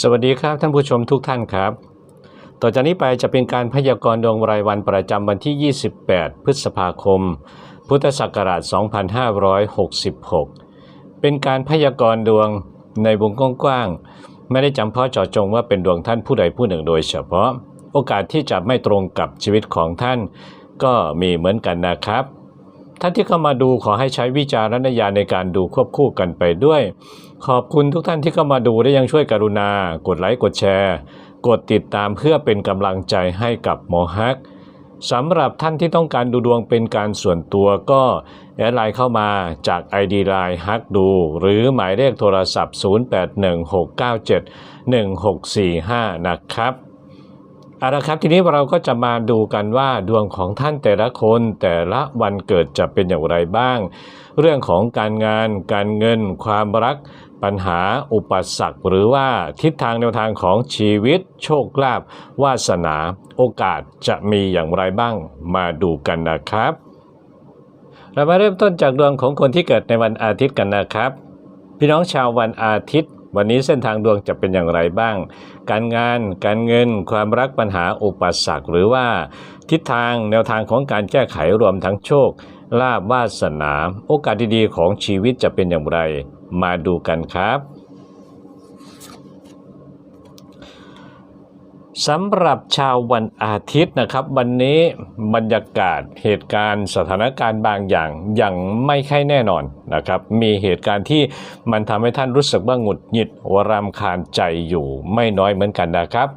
สวัสดีครับท่านผู้ชมทุกท่านครับ ต่อจากนี้ไปจะเป็นการพยากรณ์ดวงรายวันประจำวันที่ 28 พฤษภาคม พุทธศักราช 2566 เป็นการพยากรณ์ดวงในวงกว้างๆไม่ได้จำเพาะเจาะจงว่าเป็นดวงท่านผู้ใดผู้หนึ่งโดยเฉพาะ โอกาสที่จะไม่ตรงกับชีวิตของท่าน ก็มีเหมือนกันนะครับ ท่านที่เข้ามาดูขอให้ใช้วิจารณญาณในการดูควบคู่กันไปด้วย ขอบคุณทุกท่านที่เข้ามาดูและยังช่วยกรุณา กดไลค์ กดแชร์ กดติดตามเพื่อเป็นกำลังใจให้กับหมอฮักสำหรับท่านที่ต้องการดูดวงเป็นการส่วนตัวก็แอดไลน์เข้ามาจาก ID ไลน์ฮักดู หรือหมายเลขโทรศัพท์ 0816971645 นะครับเอาละครับทีนี้เราก็จะมาดูกันว่าดวงของท่านแต่ละคนแต่ละวันเกิดจะเป็นอย่างไรบ้าง เรื่องของการงาน การเงิน ความรัก ปัญหาอุปสรรคหรือว่าทิศทางแนวทางของชีวิตโชคลาภวาสนาโอกาสจะมีอย่างไรบ้างมาดูกันนะครับ เรามาเริ่มต้นจากดวงของคนที่เกิดในวันอาทิตย์กันนะครับ พี่น้องชาววันอาทิตย์วันนี้เส้นทางดวงจะเป็นอย่างไรบ้าง การงาน การเงิน ความรักปัญหาอุปสรรคหรือว่าทิศทางแนวทางของการแก้ไขรวมทั้งโชค ลาภวาสนา โอกาสดีๆของชีวิตจะเป็นอย่างไร มาดูกันครับสำหรับชาววันอาทิตย์นะครับ วันนี้บรรยากาศเหตุการณ์สถานการณ์บางอย่างยังไม่ค่อยแน่นอนนะครับ มีเหตุการณ์ที่มันทำให้ท่านรู้สึกว่าหงุดหงิดวรำคาญใจอยู่ไม่น้อยเหมือนกันนะครับ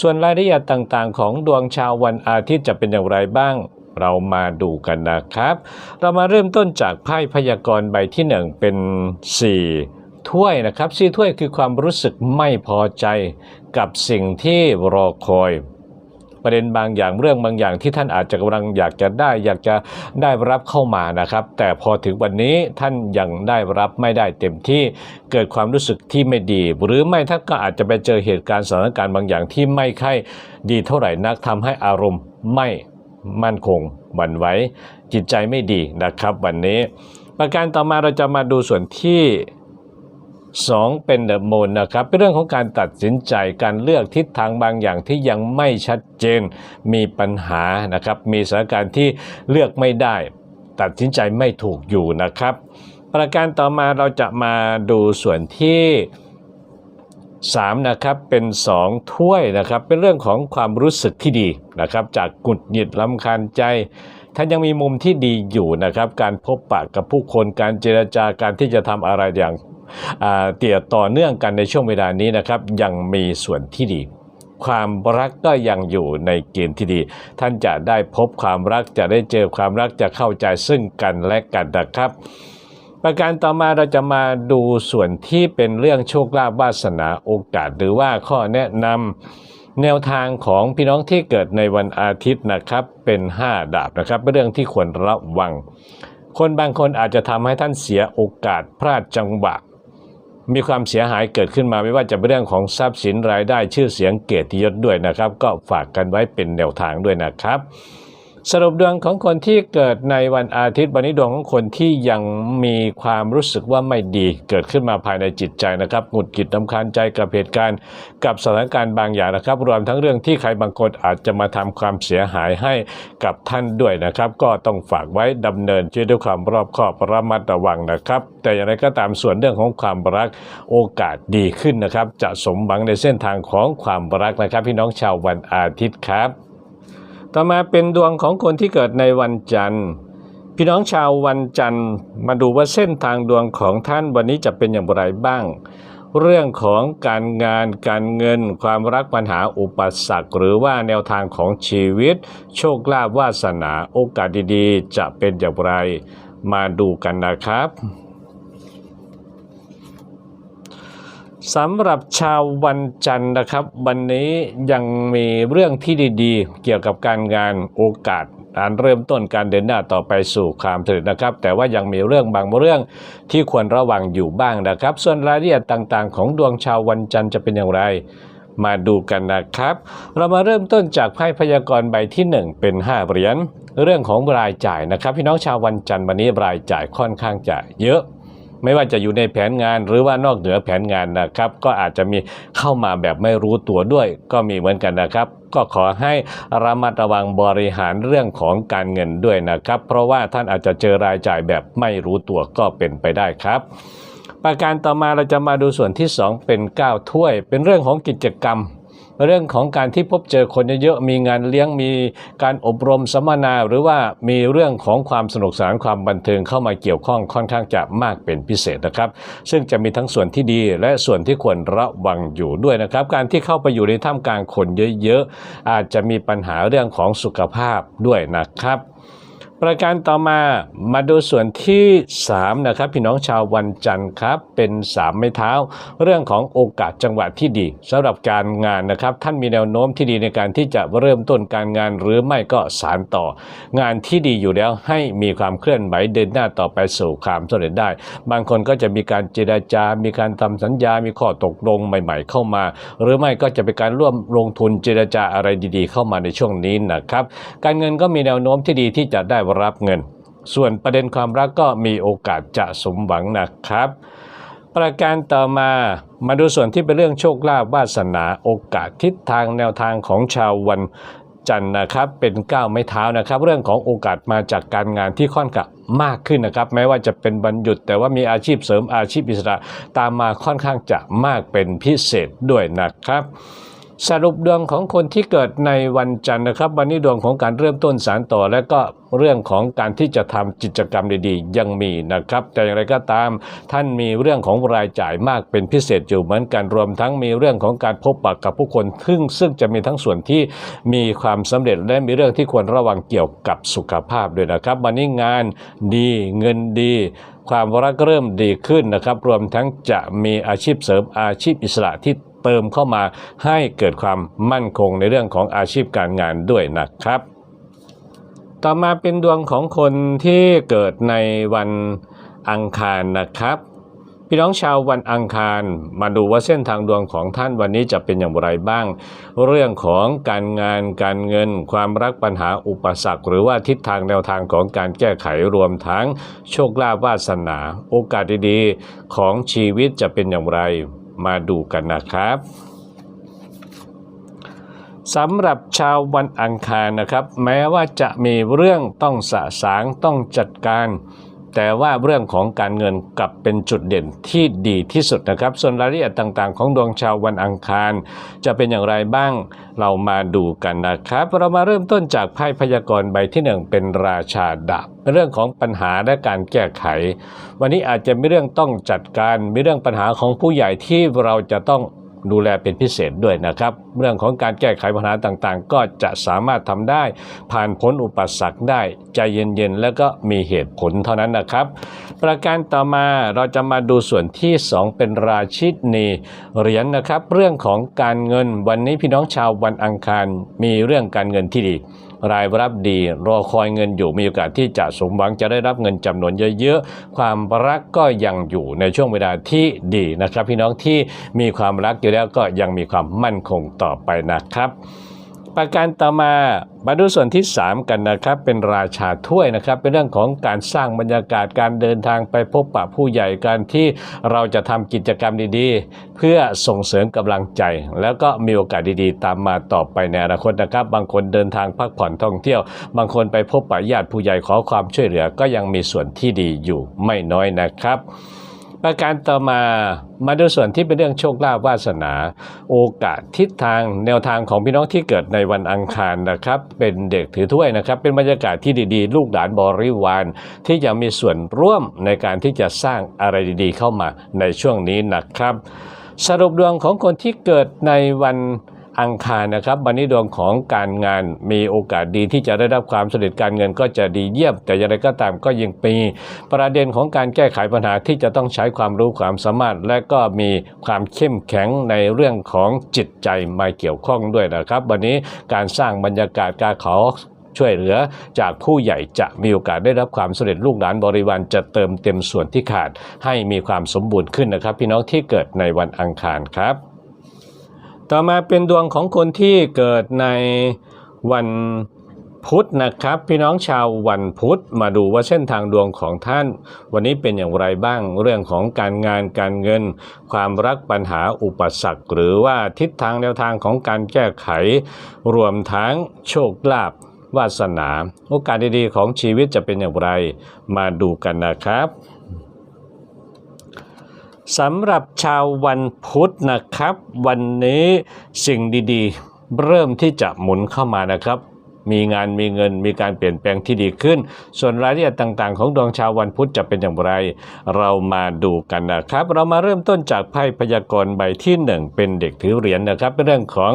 ส่วนรายละเอียดต่างๆ ของดวงชาววันอาทิตย์จะเป็นอย่างไรบ้าง เรามาดูกันนะครับ เรามาเริ่มต้นจากไพ่พยากรณ์ใบที่หนึ่งเป็น 4 ถ้วยนะครับสี่ถ้วยคือความรู้สึกไม่พอใจกับสิ่งที่รอคอย ประเด็นบางอย่างเรื่องบางอย่างที่ท่านอาจจะกำลังอยากจะได้ อยากจะได้รับเข้ามานะครับ แต่พอถึงวันนี้ท่านยังได้รับไม่ได้เต็มที่เกิดความรู้สึกที่ไม่ดี หรือไม่ท่านก็อาจจะไปเจอเหตุการณ์สถานการณ์บางอย่างที่ไม่ค่อยดีเท่าไหร่นักทำให้อารมณ์ไม่ มั่นคงหวั่นไหวจิตใจไม่ดีนะครับวันนี้ ประการต่อมาเราจะมาดูส่วนที่2เป็นเดอะมูนนะครับเป็นเรื่องของการตัดสินใจการเลือกทิศทางบางอย่างที่ยังไม่ชัดเจนมีปัญหานะครับ มีสถานการณ์ที่เลือกไม่ได้ ตัดสินใจไม่ถูกอยู่นะครับ ประการต่อมาเราจะมาดูส่วนที่ 3นะครับเป็น2ถ้วยนะครับเป็นเรื่องของความรู้สึกที่ดีนะครับจากกุดหงิดลำคาญใจท่านยังมีมุมที่ดีอยู่นะครับการพบปะกับผู้คนการเจรจาการที่จะทำอะไรอย่างเตี่ยต่อเนื่องกันในช่วงเวลานี้นะครับยังมีส่วนที่ดี ความรักก็ยังอยู่ในเกณฑ์ที่ดี ท่านจะได้พบความรักจะได้เจอความรักจะเข้าใจซึ่งกันและกันนะครับ ประการต่อมาเราจะมาดูส่วนที่เป็นเรื่องโชคลาภวาสนาโอกาส หรือว่าข้อแนะนำแนวทางของพี่น้องที่เกิดในวันอาทิตย์นะครับเป็น 5 ดาบนะครับเป็นเรื่องที่ควรระวัง คนบางคนอาจจะทำให้ท่านเสียโอกาสพลาดจังหวะมีความเสียหายเกิดขึ้นมาไม่ว่าจะเป็นเรื่องของทรัพย์สินรายได้ชื่อเสียงเกียรติยศด้วยนะครับ ก็ฝากกันไว้เป็นแนวทางด้วยนะครับ สรุปดวงของคนที่เกิดในวันอาทิตย์วันนี้ดวงของคนที่ยังมีความรู้สึกว่าไม่ดี เกิดขึ้นมาภายในจิตใจนะครับหงุดหงิดลำคาญใจกับเหตุการณ์ กับสถานการณ์บางอย่างนะครับ รวมทั้งเรื่องที่ใครบางคนอาจจะมาทำความเสียหายให้กับท่านด้วยนะครับ ก็ต้องฝากไว้ดำเนินชีวิตด้วยความรอบคอบระมัดระวังนะครับ แต่อย่างไรก็ตามส่วนเรื่องของความรักโอกาสดีขึ้นนะครับ จะสมหวังในเส้นทางของความรักนะครับ พี่น้องชาววันอาทิตย์ครับ ต่อมาเป็นดวงของคนที่เกิดในวันจันทร์ พี่น้องชาววันจันทร์มาดูว่าเส้นทางดวงของท่านวันนี้จะเป็นอย่างไรบ้าง เรื่องของการงานการเงิน ความรักปัญหาอุปสรรค หรือว่าแนวทางของชีวิต โชคลาภวาสนาโอกาสดีๆ จะเป็นอย่างไร มาดูกันนะครับ สำหรับชาววันจันทร์นะครับ วันนี้ยังมีเรื่องที่ดีๆ เกี่ยวกับการงานโอกาสการเริ่มต้นการเดินหน้าต่อไปสู่ความสำเร็จนะครับ แต่ว่ายังมีเรื่องบางเรื่องที่ควรระวังอยู่บ้างนะครับ ส่วนรายละเอียดต่างๆ ของดวงชาววันจันทร์จะเป็นอย่างไรมาดูกันนะครับ เรามาเริ่มต้นจากไพ่พยากรณ์ใบที่ 1 เป็น 5 เหรียญเรื่องของรายจ่ายนะครับ พี่น้องชาววันจันทร์วันนี้รายจ่ายค่อนข้างจะเยอะ ไม่ว่าจะอยู่ในแผนงานหรือว่านอกเหนือแผนงานนะครับ ก็อาจจะมีเข้ามาแบบไม่รู้ตัวด้วย ก็มีเหมือนกันนะครับ ก็ขอให้ระมัดระวังบริหารเรื่องของการเงินด้วยนะครับ เพราะว่าท่านอาจจะเจอรายจ่ายแบบไม่รู้ตัวก็เป็นไปได้ครับประการต่อมาเราจะมาดูส่วนที่ 2 เป็น 9 ถ้วย เป็นเรื่องของกิจกรรม เรื่องของการที่พบเจอคนเยอะๆมีงานเลี้ยงมีการอบรมสัมมนา หรือว่ามีเรื่องของความสนุกสนานความบันเทิงเข้ามาเกี่ยวข้องค่อนข้างจะมากเป็นพิเศษนะครับ ซึ่งจะมีทั้งส่วนที่ดีและส่วนที่ควรระวังอยู่ด้วยนะครับ การที่เข้าไปอยู่ในท่ามกลางคนเยอะๆอาจจะมีปัญหาเรื่องของสุขภาพด้วยนะครับ ประการต่อมามาดูส่วนที่3นะครับพี่น้องชาววันจันทร์ครับเป็น3ไม้เท้า เรื่องของโอกาสจังหวะที่ดีสำหรับการงานนะครับท่านมีแนวโน้มที่ดีในการที่จะเริ่มต้นการงานหรือไม่ก็สารต่อ งานที่ดีอยู่แล้วให้มีความเคลื่อนไหวเดินหน้าต่อไปสู่ความสำเร็จได้ บางคนก็จะมีการเจรจา มีการทำสัญญา มีข้อตกลงใหม่ ๆ เข้ามา หรือไม่ก็จะเป็นการร่วมลงทุนเจรจาอะไรดี ๆ เข้ามาในช่วงนี้นะครับการเงินก็มีแนวโน้มที่ดีที่จะได้รับเงิน ส่วนประเด็นความรักก็มีโอกาสจะสมหวังนะครับ ประการต่อมามาดูส่วนที่เป็นเรื่องโชคลาภวาสนาโอกาสทิศทางแนวทางของชาววันจันทร์นะครับเป็นก้าวไม้เท้านะครับ เรื่องของโอกาสมาจากการงานที่ค่อนข้างมากขึ้นนะครับ แม้ว่าจะเป็นวันหยุด แต่ว่ามีอาชีพเสริมอาชีพอิสระตามมาค่อนข้างจะมากเป็นพิเศษด้วยนะครับ สรุปดวงของคนที่เกิดในวันจันทร์นะครับ วันนี้ดวงของการเริ่มต้นสารต่อ และก็เรื่องของการที่จะทำกิจกรรมดีๆ ยังมีนะครับ แต่อย่างไรก็ตามท่านมีเรื่องของรายจ่ายมากเป็นพิเศษอยู่เหมือนกันรวมทั้งมีเรื่องของการพบปะกับผู้คนซึ่งซึ่งจะมีทั้งส่วนที่มีความสำเร็จและมีเรื่องที่ควรระวังเกี่ยวกับสุขภาพด้วยนะครับ วันนี้งานดีเงินดีความรักเริ่มดีขึ้นนะครับ รวมทั้งจะมีอาชีพเสริมอาชีพอิสระที่ เติมเข้ามาให้เกิดความมั่นคงในเรื่องของอาชีพการงานด้วยนะครับ ต่อมาเป็นดวงของคนที่เกิดในวันอังคารนะครับพี่น้องชาววันอังคารมาดูว่าเส้นทางดวงของท่านวันนี้จะเป็นอย่างไรบ้าง เรื่องของการงานการเงิน ความรักปัญหาอุปสรรค หรือว่าทิศทางแนวทางของการแก้ไขรวมทั้งโชคลาภวาสนา โอกาสดีๆของชีวิตจะเป็นอย่างไร มาดูกันนะครับสำหรับชาววันอังคารนะครับ แม้ว่าจะมีเรื่องต้องสะสางต้องจัดการ แต่ว่าเรื่องของการเงินกลับเป็นจุดเด่นที่ดีที่สุดนะครับ ส่วนรายละเอียดต่างๆ ของดวงชาววันอังคาร จะเป็นอย่างไรบ้างเรามาดูกันนะครับ เรามาเริ่มต้นจากไพ่พยากรณ์ใบที่หนึ่งเป็นราชาดาบเป็นเรื่องของปัญหาและการแก้ไข วันนี้อาจจะมีเรื่องต้องจัดการมีเรื่องปัญหาของผู้ใหญ่ที่เราจะต้อง ดูแลเป็นพิเศษด้วยนะครับ เรื่องของการแก้ไขปัญหาต่างๆ ก็จะสามารถทำได้ ผ่านพ้นอุปสรรคได้ใจเย็นๆ แล้วก็มีเหตุผลเท่านั้นนะครับ ประการต่อมาเราจะมาดูส่วนที่ 2 เป็นราชินีเหรียญนะครับ เรื่องของการเงินวันนี้พี่น้องชาววันอังคารมีเรื่องการเงินที่ดี รายรับดี รอคอยเงินอยู่มีโอกาสที่จะสมหวังจะได้รับเงินจำนวนเยอะๆ ความรักก็ยังอยู่ในช่วงเวลาที่ดีนะครับ พี่น้องที่มีความรักอยู่แล้วก็ยังมีความมั่นคงต่อไปนะครับ ประการต่อมามาดูส่วนที่ 3 กันนะครับ เป็นราชาถ้วยนะครับ เป็นเรื่องของการสร้างบรรยากาศการเดินทางไปพบปะผู้ใหญ่การที่เราจะทำกิจกรรมดีๆ เพื่อส่งเสริมกำลังใจ แล้วก็มีโอกาสดีๆ ตามมาต่อไปในอนาคตนะครับ บางคนเดินทางพักผ่อนท่องเที่ยว บางคนไปพบปะญาติผู้ใหญ่ขอความช่วยเหลือก็ยังมีส่วนที่ดีอยู่ไม่น้อยนะครับ ประการต่อมามาดูส่วนที่เป็นเรื่องโชคลาภวาสนา โอกาสทิศทางแนวทางของพี่น้องที่เกิดในวันอังคารนะครับ เป็นเด็กถือถ้วยนะครับ เป็นบรรยากาศที่ดีๆ ลูกหลานบริวาร ที่จะมีส่วนร่วมในการที่จะสร้างอะไรดีๆ เข้ามาในช่วงนี้นะครับ สรุปดวงของคนที่เกิดในวัน อังคารนะครับวันนี้ดวงของการงานมีโอกาสดีที่จะได้รับความสำเร็จการเงินก็จะดีเยี่ยม แต่อย่างไรก็ตามก็ยังมีประเด็นของการแก้ไขปัญหาที่จะต้องใช้ความรู้ความสามารถ และก็มีความเข้มแข็งในเรื่องของจิตใจมาเกี่ยวข้องด้วยนะครับ วันนี้การสร้างบรรยากาศการขอช่วยเหลือจากผู้ใหญ่จะมีโอกาสได้รับความสำเร็จลูกหลานบริวารจะเติมเต็มส่วนที่ขาด ให้มีความสมบูรณ์ขึ้นนะครับ พี่น้องที่เกิดในวันอังคารครับ ต่อมาเป็นดวงของคนที่เกิดในวันพุธนะครับ พี่น้องชาววันพุธมาดูว่าเส้นทางดวงของท่าน วันนี้เป็นอย่างไรบ้างเรื่องของการงานการเงิน ความรักปัญหาอุปสรรค หรือว่าทิศทางแนวทางของการแก้ไข รวมทั้งโชคลาภวาสนา โอกาสดีๆของชีวิตจะเป็นอย่างไร มาดูกันนะครับ สำหรับชาววันพุธนะครับ วันนี้สิ่งดีๆ เริ่มที่จะหมุนเข้ามานะครับ มีงานมีเงินมีการเปลี่ยนแปลงที่ดีขึ้น ส่วนรายละเอียดต่างๆ ของดวงชาววันพุธจะเป็นอย่างไร เรามาดูกันนะครับ เรามาเริ่มต้นจากไพ่พยากรณ์ใบที่หนึ่งเป็นเด็กถือเหรียญนะครับเป็นเรื่องของ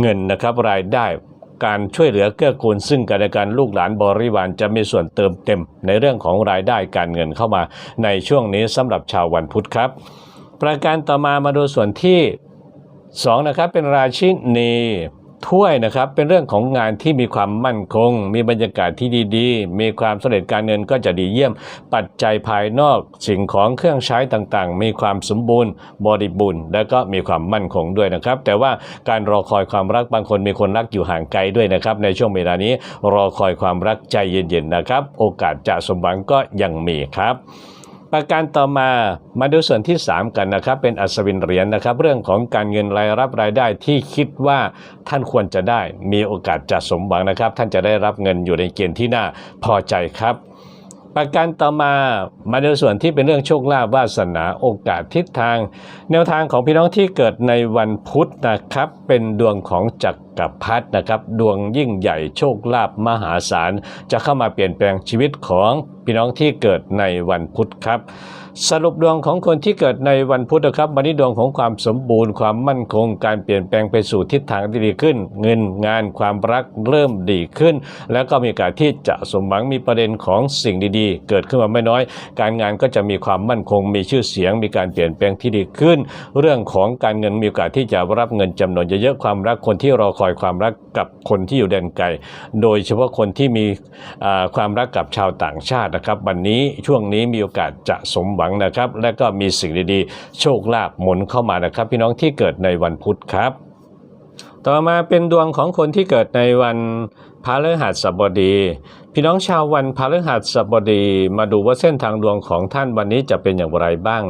เงินนะครับรายได้ การช่วยเหลือเกื้อกูลซึ่งกันและกันลูกหลานบริวารจะมีส่วนเติมเต็ม ในเรื่องของรายได้การเงินเข้ามา ในช่วงนี้สำหรับชาววันพุธครับ ประการต่อมามาดูส่วนที่2นะครับเป็นราชินี ถ้วยนะครับ เป็นเรื่องของงานที่มีความมั่นคง มีบรรยากาศที่ดีๆ มีความสำเร็จการเงินก็จะดีเยี่ยม ปัจจัยภายนอกสิ่งของเครื่องใช้ต่างๆ มีความสมบูรณ์ บริบูรณ์ และก็มีความมั่นคงด้วยนะครับ แต่ว่าการรอคอยความรักบางคนมีคนรักอยู่ห่างไกลด้วยนะครับ ในช่วงเวลานี้รอคอยความรักใจเย็นๆนะครับ โอกาสจะสมหวังก็ยังมีครับ ประการต่อมามาดูส่วนที่ 3 กันนะครับ เป็นอัศวินเหรียญนะครับ เรื่องของการเงินรายรับรายได้ที่คิดว่าท่านควรจะได้ มีโอกาสจะสมหวังนะครับ ท่านจะได้รับเงินอยู่ในเกณฑ์ที่น่าพอใจครับประการต่อมามาดูส่วนที่เป็นเรื่องโชคลาภวาสนาโอกาสทิศทาง แนวทางของพี่น้องที่เกิดในวันพุธนะครับ เป็นดวงของจักรพรรดินะครับ ดวงยิ่งใหญ่โชคลาภมหาศาล จะเข้ามาเปลี่ยนแปลงชีวิตของพี่น้องที่เกิดในวันพุธครับ สรุปดวงของคนที่เกิดในวันพุธนะครับวันนี้ดวงของความสมบูรณ์ ความมั่นคง การเปลี่ยนแปลงไปสู่ทิศทางที่ดีขึ้น เงินงานความรักเริ่มดีขึ้น แล้วก็มีโอกาสที่จะสมหวังมีประเด็นของสิ่งดีๆ เกิดขึ้นมาไม่น้อย การงานก็จะมีความมั่นคง มีชื่อเสียง มีการเปลี่ยนแปลงที่ดีขึ้น เรื่องของการเงินมีโอกาสที่จะรับเงินจำนวนเยอะๆความรักคนที่รอคอยความรักกับคนที่อยู่แดนไกล โดยเฉพาะคนที่มีความรักกับชาวต่างชาตินะครับ วันนี้ช่วงนี้มีโอกาสจะสมหวังนะครับ และก็มีสิ่งดีๆ โชคลาภหมุนเข้ามานะครับ พี่น้องที่เกิดในวันพุธครับ ต่อมาเป็นดวงของคนที่เกิดในวันพฤหัสบดี พี่น้องชาววันพฤหัสบดี มาดูว่าเส้นทางดวงของท่านวันนี้จะเป็นอย่างไรบ้าง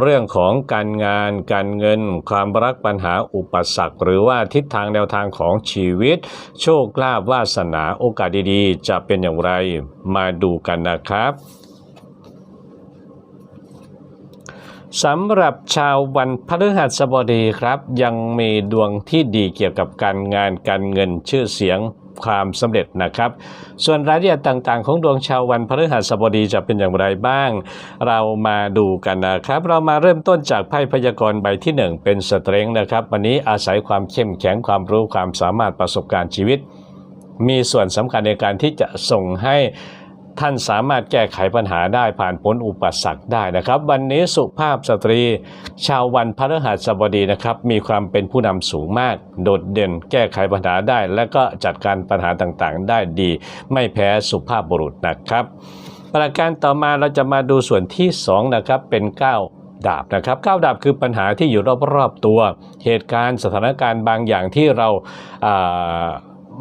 เรื่องของการงาน การเงิน ความรักปัญหาอุปสรรค หรือว่าทิศทางแนวทางของชีวิต โชคลาภวาสนาโอกาสดีๆ จะเป็นอย่างไร มาดูกันนะครับ สำหรับชาววันพฤหัสบดีครับ ยังมีดวงที่ดีเกี่ยวกับการงานการเงินชื่อเสียงความสำเร็จนะครับ ส่วนรายละเอียดต่างๆ ของดวงชาววันพฤหัสบดีจะเป็นอย่างไรบ้าง เรามาดูกันนะครับ เรามาเริ่มต้นจากไพ่พยากรณ์ใบที่หนึ่งเป็นสเตรงนะครับ วันนี้อาศัยความเข้มแข็งความรู้ความสามารถประสบการณ์ชีวิต มีส่วนสำคัญในการที่จะส่งให้ ท่านสามารถแก้ไขปัญหาได้ผ่านพ้นอุปสรรคได้นะครับ วันนี้สุภาพสตรี ชาววันพฤหัสบดีนะครับ มีความเป็นผู้นำสูงมาก โดดเด่นแก้ไขปัญหาได้ และก็จัดการปัญหาต่างๆ ได้ดี ไม่แพ้สุภาพบุรุษนะครับ ประการต่อมาเราจะมาดูส่วนที่สองนะครับเป็นเก้าดาบนะครับก้าวดาบคือปัญหาที่อยู่รอบๆตัว เหตุการณ์สถานการณ์บางอย่างที่เราา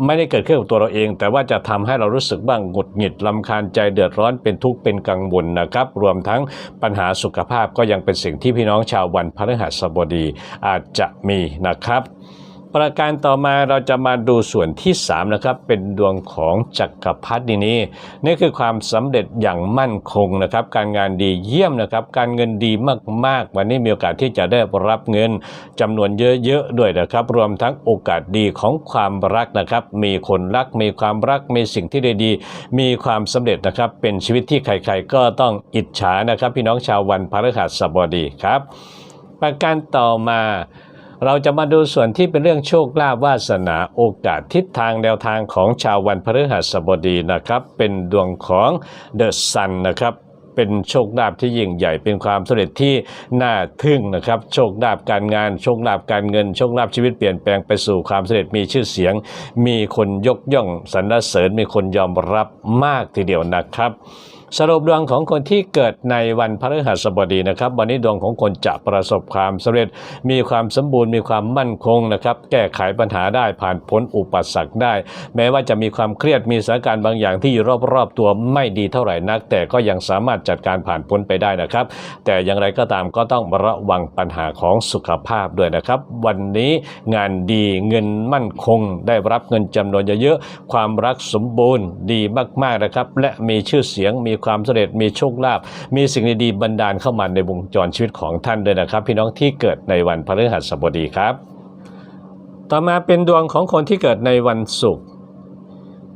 ไม่ได้เกิดขึ้นกับตัวเราเอง แต่ว่าจะทำให้เรารู้สึกบ้างหงุดหงิดลำคาญใจเดือดร้อนเป็นทุกข์เป็นกังวลนะครับ รวมทั้งปัญหาสุขภาพก็ยังเป็นสิ่งที่พี่น้องชาววันพฤหัสบดีอาจจะมีนะครับ ประการต่อมาเราจะมาดูส่วนที่3นะครับเป็นดวงของจักรพรรดินี้นี่คือความสำเร็จอย่างมั่นคงนะครับ การงานดีเยี่ยมนะครับ การเงินดีมากๆ วันนี้มีโอกาสที่จะได้รับเงินจำนวนเยอะๆด้วยนะครับ รวมทั้งโอกาสดีของความรักนะครับ มีคนรักมีความรักมีสิ่งที่ดีๆมีความสำเร็จนะครับ เป็นชีวิตที่ใครๆก็ต้องอิจฉานะครับ พี่น้องชาววันพฤหัสบดีครับ ประการต่อมา เราจะมาดูส่วนที่เป็นเรื่องโชคลาภวาสนาโอกาสทิศทางแนวทางของชาววันพฤหัสบดีนะครับ เป็นดวงของเดอะซันนะครับเป็นโชคลาภที่ยิ่งใหญ่เป็นความสำเร็จที่น่าทึ่งนะครับ โชคลาภการงานโชคลาภการเงินโชคลาภชีวิตเปลี่ยนแปลงไปสู่ความสำเร็จมีชื่อเสียง มีคนยกย่องสรรเสริญมีคนยอมรับมากทีเดียวนะครับ สรุปดวงของคนที่เกิดในวันพฤหัสบดีนะครับ วันนี้ดวงของคนจะประสบความสำเร็จ มีความสมบูรณ์มีความมั่นคงนะครับ แก้ไขปัญหาได้ผ่านพ้นอุปสรรคได้ แม้ว่าจะมีความเครียดมีสถานการณ์บางอย่างที่อยู่รอบๆตัวไม่ดีเท่าไหร่นัก แต่ก็ยังสามารถจัดการผ่านพ้นไปได้นะครับ แต่อย่างไรก็ตามก็ต้องระวังปัญหาของสุขภาพด้วยนะครับ วันนี้งานดีเงินมั่นคง ได้รับเงินจำนวนเยอะๆความรักสมบูรณ์ดีมากๆนะครับ และมีชื่อเสียงมีความสำเร็จมีโชคลาภมีสิ่งดีๆบันดาลเข้ามาในวงจรชีวิตของท่านด้วยนะครับ พี่น้องที่เกิดในวันพฤหัสบดีครับ ต่อมาเป็นดวงของคนที่เกิดในวันศุกร์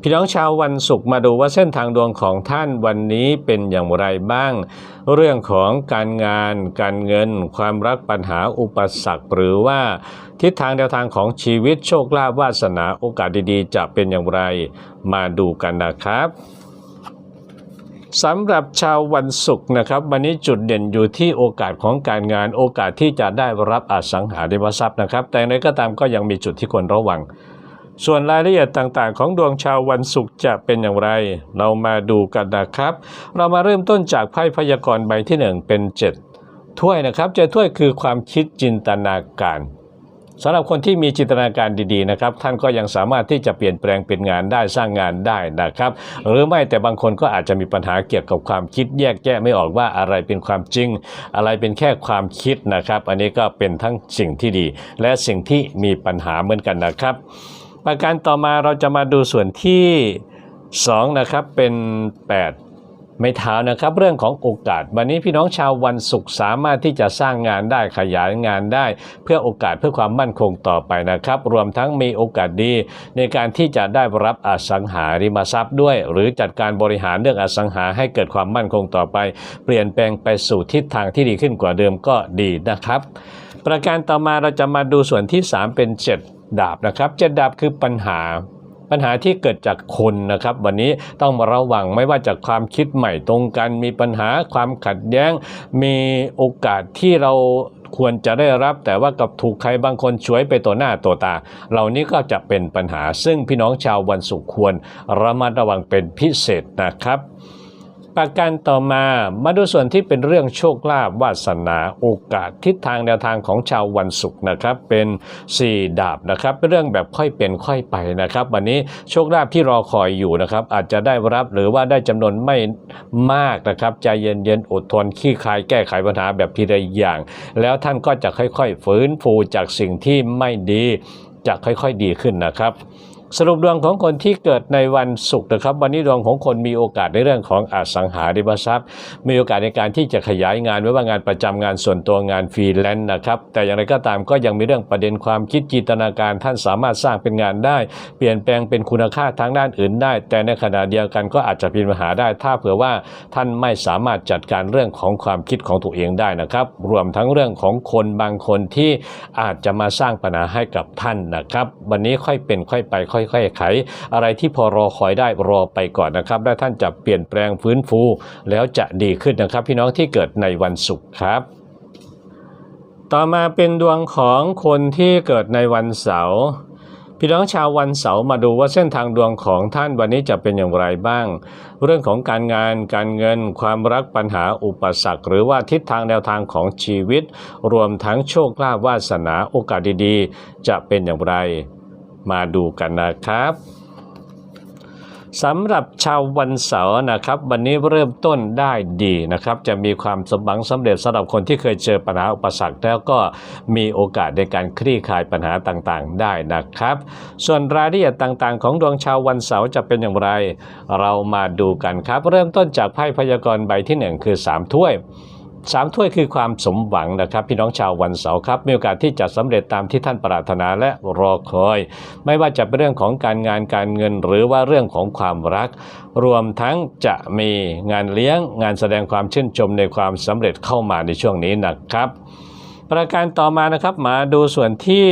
พี่น้องชาววันศุกร์มาดูว่าเส้นทางดวงของท่านวันนี้เป็นอย่างไรบ้าง เรื่องของการงาน การเงิน ความรักปัญหาอุปสรรคหรือว่าทิศทางแนวทางของชีวิตโชคลาภวาสนาโอกาสดีๆ จะเป็นอย่างไรมาดูกันนะครับ สำหรับชาววันศุกร์นะครับ วันนี้จุดเด่นอยู่ที่โอกาสของการงานโอกาสที่จะได้รับอสังหาริมทรัพย์นะครับ แต่อย่างไรก็ตามก็ยังมีจุดที่ควรระวัง ส่วนรายละเอียดต่างๆ ของดวงชาววันศุกร์จะเป็นอย่างไร เรามาดูกันนะครับ เรามาเริ่มต้นจากไพ่พยากรณ์ใบที่ 1 เป็น 7 ถ้วยนะครับเจ็ดถ้วยคือความคิดจินตนาการ สำหรับคนที่มีจินตนาการดีๆนะครับ ท่านก็ยังสามารถที่จะเปลี่ยนแปลงเป็นงานได้สร้างงานได้นะครับ หรือไม่แต่บางคนก็อาจจะมีปัญหาเกี่ยวกับความคิดแยกแยะไม่ออกว่าอะไรเป็นความจริง อะไรเป็นแค่ความคิดนะครับ อันนี้ก็เป็นทั้งสิ่งที่ดี และสิ่งที่มีปัญหาเหมือนกันนะครับ ประการต่อมาเราจะมาดูส่วนที่2นะครับเป็น 8 ไม่เท้านะครับเรื่องของโอกาส วันนี้พี่น้องชาววันศุกร์สามารถที่จะสร้างงานได้ขยายงานได้ เพื่อโอกาสเพื่อความมั่นคงต่อไปนะครับ รวมทั้งมีโอกาสดี ในการที่จะได้รับอสังหาริมทรัพย์ด้วย หรือจัดการบริหารเรื่องอสังหาให้เกิดความมั่นคงต่อไป เปลี่ยนแปลงไปสู่ทิศทางที่ดีขึ้นกว่าเดิมก็ดีนะครับ ประการต่อมาเราจะมาดูส่วนที่ 3 เป็น 7 ดาบนะครับเจ็ดดาบคือปัญหา ปัญหาที่เกิดจากคนนะครับวันนี้ต้องมาระวังไม่ว่าจากความคิดใหม่ตรงกัน มีปัญหาความขัดแย้ง มีโอกาสที่เราควรจะได้รับแต่ว่ากับถูกใครบางคนช่วยไปตัวหน้าตัวตา เหล่านี้ก็จะเป็นปัญหา ซึ่งพี่น้องชาววันศุกร์ควรระมัดระวังเป็นพิเศษนะครับ ประการต่อมามาดูส่วนที่เป็นเรื่องโชคลาภวาสนาโอกาสทิศทางแนวทางของชาววันศุกร์นะครับเป็น 4 ดาบนะครับเป็นเรื่องแบบค่อยเป็นค่อยไปนะครับ วันนี้โชคลาภที่รอคอยอยู่นะครับอาจจะได้รับหรือว่าได้จำนวนไม่มากนะครับใจเย็นๆอดทนขี้คายแก้ไขปัญหาแบบทีละอย่าง แล้วท่านก็จะค่อยๆ ฟื้นฟูจากสิ่งที่ไม่ดีจะค่อยๆดีขึ้นนะครับ สรุปดวงของคนที่เกิดในวันศุกร์นะครับ วันนี้ดวงของคนมีโอกาสในเรื่องของอสังหาริมทรัพย์ มีโอกาสในการที่จะขยายงานไม่ว่างานประจำงานส่วนตัวงานฟรีแลนซ์นะครับ แต่อย่างไรก็ตามก็ยังมีเรื่องประเด็นความคิดจินตนาการ ท่านสามารถสร้างเป็นงานได้ เปลี่ยนแปลงเป็นคุณค่าทางด้านอื่นได้ แต่ในขณะเดียวกันก็อาจจะเป็นปัญหาได้ ถ้าเผื่อว่าท่านไม่สามารถจัดการเรื่องของความคิดของตัวเองได้นะครับ รวมทั้งเรื่องของคนบางคนที่อาจจะมาสร้างปัญหาให้กับท่านนะครับ วันนี้ค่อยเป็นค่อยไปค่อยค่อยๆไข อะไรที่พอรอคอยได้รอไปก่อนนะครับและท่านจะเปลี่ยนแปลงฟื้นฟู แล้วจะดีขึ้นนะครับ พี่น้องที่เกิดในวันศุกร์ครับต่อมาเป็นดวงของคนที่เกิดในวันเสาร์พี่น้องชาววันเสาร์มาดูว่าเส้นทางดวงของท่านวันนี้จะเป็นอย่างไรบ้าง เรื่องของการงานการเงิน ความรักปัญหาอุปสรรค หรือว่าทิศทางแนวทางของชีวิต รวมทั้งโชคลาภวาสนาโอกาสดีๆ จะเป็นอย่างไร มาดูกันนะครับสำหรับชาววันเสาร์นะครับ วันนี้เริ่มต้นได้ดีนะครับ จะมีความสมหวังสำเร็จสำหรับคนที่เคยเจอปัญหาอุปสรรคแล้วก็มีโอกาสในการคลี่คลายปัญหาต่างๆ ได้นะครับ ส่วนรายละเอียดต่างๆ ของดวงชาววันเสาร์จะเป็นอย่างไร เรามาดูกันครับ เริ่มต้นจากไพ่พยากรณ์ใบที่หนึ่งคือสามถ้วย สามถ้วยคือความสมหวังนะครับ พี่น้องชาววันเสาร์ครับมีโอกาสที่จะสำเร็จตามที่ท่านปรารถนาและรอคอย ไม่ว่าจะเป็นเรื่องของการงานการเงินหรือว่าเรื่องของความรัก รวมทั้งจะมีงานเลี้ยงงานแสดงความชื่นชมในความสำเร็จเข้ามาในช่วงนี้นะครับ ประการต่อมานะครับมาดูส่วนที่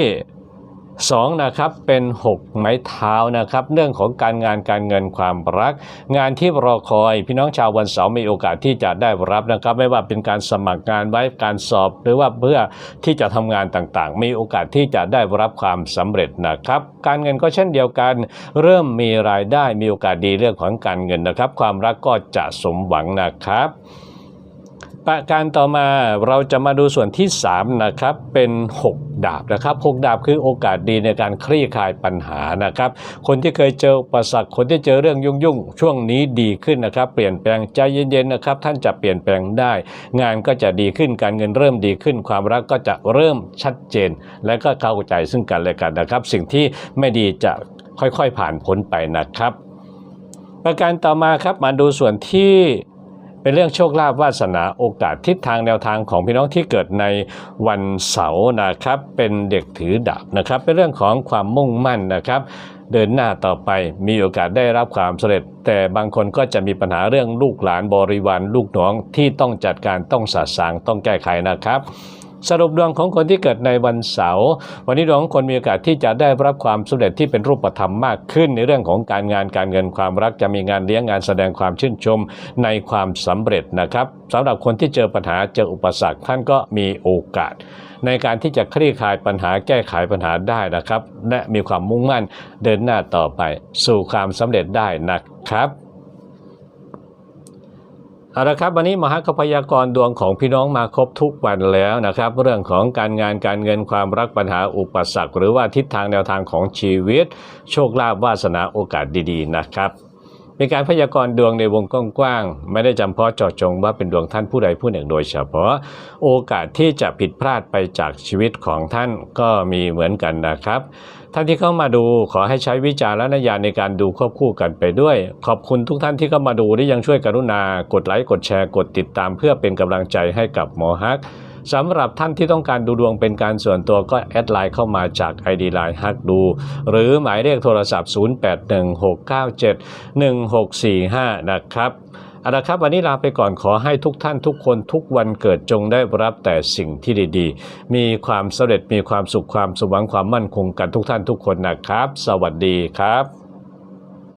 สองนะครับเป็นหกไม้เท้านะครับเรื่องของการงานการเงินความรัก งานที่รอคอย พี่น้องชาววันเสาร์มีโอกาสที่จะได้รับนะครับ ไม่ว่าเป็นการสมัครงานไว้การสอบ หรือว่าเพื่อที่จะทำงานต่างๆ มีโอกาสที่จะได้รับความสำเร็จนะครับการเงินก็เช่นเดียวกัน เริ่มมีรายได้มีโอกาสดีเรื่องของการเงินนะครับ ความรักก็จะสมหวังนะครับ ประการต่อมาเราจะมาดูส่วนที่ 3 นะครับ เป็น 6 ดาบนะครับ 6 ดาบคือโอกาสดีในการคลี่คลายปัญหานะครับ คนที่เคยเจออุปสรรคคนที่เจอเรื่องยุ่งๆ ช่วงนี้ดีขึ้นนะครับ เปลี่ยนแปลงใจเย็นๆนะครับ ท่านจะเปลี่ยนแปลงได้ งานก็จะดีขึ้นการเงินเริ่มดีขึ้น ความรักก็จะเริ่มชัดเจน และก็เข้าใจซึ่งกันและกันนะครับ สิ่งที่ไม่ดีจะค่อยๆผ่านพ้นไปนะครับ ประการต่อมาครับมาดูส่วนที่ เป็นเรื่องโชคลาภวาสนาโอกาสทิศทางแนวทางของพี่น้องที่เกิดในวันเสาร์นะครับ เป็นเด็กถือดาบนะครับ เป็นเรื่องของความมุ่งมั่นนะครับเดินหน้าต่อไปมีโอกาสได้รับความสำเร็จ แต่บางคนก็จะมีปัญหาเรื่องลูกหลานบริวารลูกน้องที่ต้องจัดการต้องสะสางต้องแก้ไขนะครับ สรุปดวงของคนที่เกิดในวันเสาร์วันนี้ดวงของคนมีโอกาสที่จะได้รับความสำเร็จที่เป็นรูปธรรมมากขึ้น ในเรื่องของการงานการเงินความรักจะมีงานเลี้ยงงานแสดงความชื่นชมในความสำเร็จนะครับสำหรับคนที่เจอปัญหาเจออุปสรรคท่านก็มีโอกาส ในการที่จะคลี่คลายปัญหาแก้ไขปัญหาได้นะครับ และมีความมุ่งมั่นเดินหน้าต่อไป สู่ความสำเร็จได้นะครับ เอาละครับวันนี้มหาคพยากรดวงของพี่น้องมาครบทุกวันแล้วนะครับ เรื่องของการงานการเงินความรักปัญหาอุปสรรค หรือว่าทิศทางแนวทางของชีวิต โชคลาภวาสนาโอกาสดีๆนะครับ เป็นการพยากรณ์ดวงในวงกว้างๆไม่ได้จำเพาะเจาะจงว่าเป็นดวงท่านผู้ใดผู้หนึ่งโดยเฉพาะ โอกาสที่จะผิดพลาดไปจากชีวิตของท่านก็มีเหมือนกันนะครับท่านที่เข้ามาดูขอให้ใช้วิจารณญาณในการดูควบคู่กันไปด้วย ขอบคุณทุกท่านที่เข้ามาดูที่ยังช่วยกรุณา กดไลค์กดแชร์กดติดตามเพื่อเป็นกำลังใจให้กับหมอฮัก สำหรับท่านที่ต้องการดูดวงเป็นการส่วนตัวก็แอดไลน์เข้ามาจาก ID ไลน์ฮักดู หรือหมายเลขโทรศัพท์ 0816971645 นะครับเอาละครับวันนี้ลาไปก่อนขอให้ทุกท่านทุกคนทุกวันเกิดจงได้รับแต่สิ่งที่ดีๆ มีความสำเร็จมีความสุขความสมหวังความมั่นคงกันทุกท่านทุกคนนะครับ สวัสดีครับ